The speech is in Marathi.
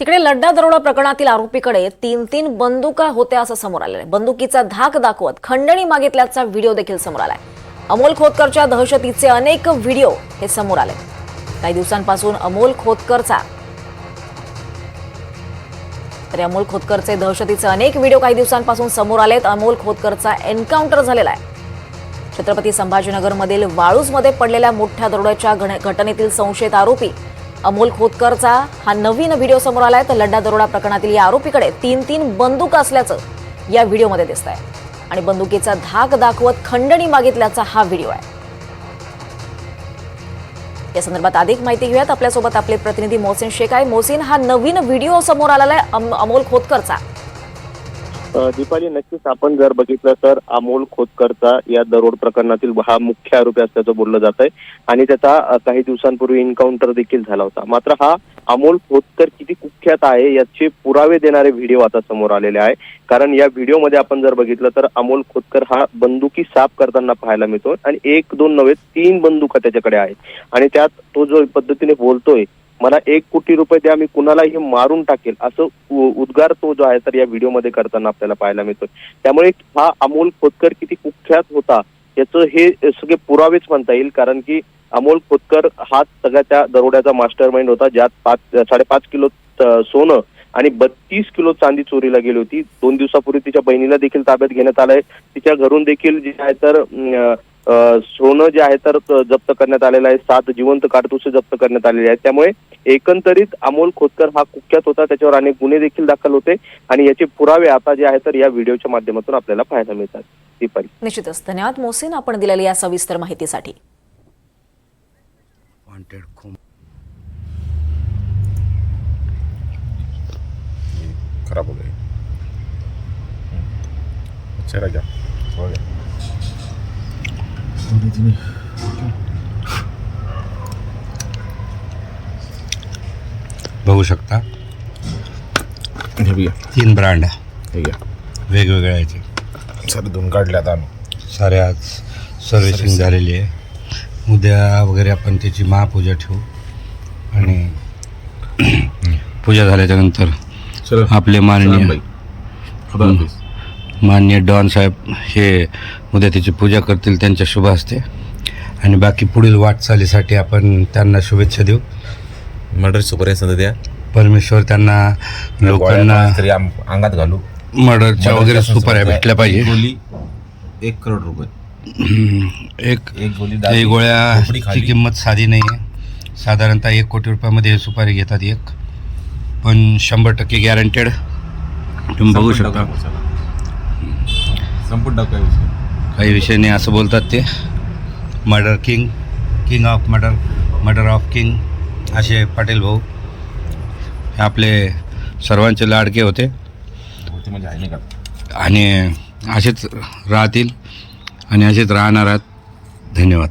तिकडे लड्डा दरोडा प्रकरणातील आरोपीकडे तीन तीन बंदुका होत्या असं समोर आलेलं आहे. बंदुकीचा धाक दाखवत खंडणी मागितल्याचा व्हिडिओ देखील समोर आलाय. अमोल खोतकरच्या दहशतीचे अनेक व्हिडिओ हे समोर आले. काही दिवसांपासून अमोल खोतकरचा तरी अमोल खोतकरचे दहशतीचे अनेक व्हिडिओ काही दिवसांपासून समोर आलेत. अमोल खोतकरचा एन्काउंटर झालेला आहे. छत्रपती संभाजीनगरमधील वाळूजमध्ये पडलेल्या मोठ्या दरोड्याच्या घटनेतील संशयित आरोपी अमोल खोतकरचा हा नवीन व्हिडिओ समोर आलाय. तर लड्डा दरोडा प्रकरणातील या आरोपीकडे तीन तीन बंदूक असल्याचं या व्हिडिओमध्ये दिसत आहे आणि बंदुकीचा धाक दाखवत खंडणी मागितल्याचा हा व्हिडिओ आहे. या संदर्भात अधिक माहिती घेऊयात. आपल्यासोबत आपले प्रतिनिधी मोहसिन शेख आहे. मोहसिन हा नवीन व्हिडिओ समोर आलेला आहे अम- अमोल खोतकरचा. दीपाली नक्कीच आपण जर बघितलं तर अमोल खोतकरचा या दरोड प्रकरणातील हा मुख्य आरोपी असल्याचं बोललं जात आहे आणि त्याचा काही दिवसांपूर्वी एन्काउंटर देखील झाला होता. मात्र हा अमोल खोतकर किती कुख्यात आहे याचे पुरावे देणारे व्हिडिओ आता समोर आलेले आहे. कारण या व्हिडिओमध्ये आपण जर बघितलं तर अमोल खोतकर हा बंदुकी साफ करताना पाहायला मिळतो. आणि एक दोन नव्हे तीन बंदुका त्याच्याकडे आहेत. आणि त्यात तो जो पद्धतीने बोलतोय मला एक कोटी रुपये द्या मी कुणालाही मारून टाकेल असं उ- उद्गार तो जो आहे तर या व्हिडिओमध्ये करताना आपल्याला पाहायला मिळतोय. त्यामुळे हा अमोल खोतकर किती कुख्यात होता याचं हे सगळे पुरावेच म्हणता येईल कारण की अमोल खोतकर हा सगळ्या त्या दरोड्याचा मास्टर माइंड होता ज्यात पाच साडेपाच किलो सोनं आणि बत्तीस किलो चांदी चोरीला गेली होती. दोन दिवसापूर्वी तिच्या बहिणीला देखील ताब्यात घेण्यात आलंय. तिच्या घरून देखील जे आहे तर सोनं जे आहे तर जप्त करण्यात आलेलं आहे. सात जिवंत काडतुसे जप्त करण्यात आलेले आहेत. त्यामुळे एकंदरीत अमोल खोतकर हा कुख्यात होता. त्याच्यावर अनेक गुन्हे देखील दाखल होते. आणि याचे पुरावे आता जे आहे तर या व्हिडिओच्या माध्यमातून आपल्याला पाहायला मिळतात. दीपाली निश्चितच. धन्यवाद. मोहसिन आपण दिलेल्या या सविस्तर माहितीसाठी. खराब हो अच्छा रह गया. बघू शकता. हे तीन ब्रँड हे घ्या. वेगवेगळ्या याचे सर दोन काढले आता आम्ही. सारे आज सर्व्हिसिंग झालेली आहे. उद्या वगैरे आपण त्याची महापूजा ठेवू. आणि पूजा झाल्याच्यानंतर चलो. आपले माननीय माननीय डॉन साहेब हे उद्या त्याची पूजा करतील त्यांच्या शुभ हस्ते. आणि बाकी पुढील वाटचालीसाठी आपण त्यांना शुभेच्छा देऊ. मर्डर सुपर संत द्या. परमेश्वर त्यांना लोकांना तरी आम- अंगात घालू. मर्डरच्या वगैरे सुपाऱ्या भेटल्या पाहिजे. गोली एक करोड रुपये. हम्म, एक एक गोली खोपडी गोळ्याची खाली. किंमत साधी नाही आहे साधारणतः एक कोटी रुपयामध्ये हे सुपारी घेतात एक. पण शंभर टक्के गॅरंटेड तुम्ही बघू शकता. संपूर्ण टाकू या विषयी. काही विषय नाही असं बोलतात ते. Murder king king of murder murder of king असे पाटील भाऊ. हे आपले सर्वांचे लाडके होते. होती म्हणजे आहे नाही का? आणि असेच राहतील आणि असेच राहणार आहेत. धन्यवाद.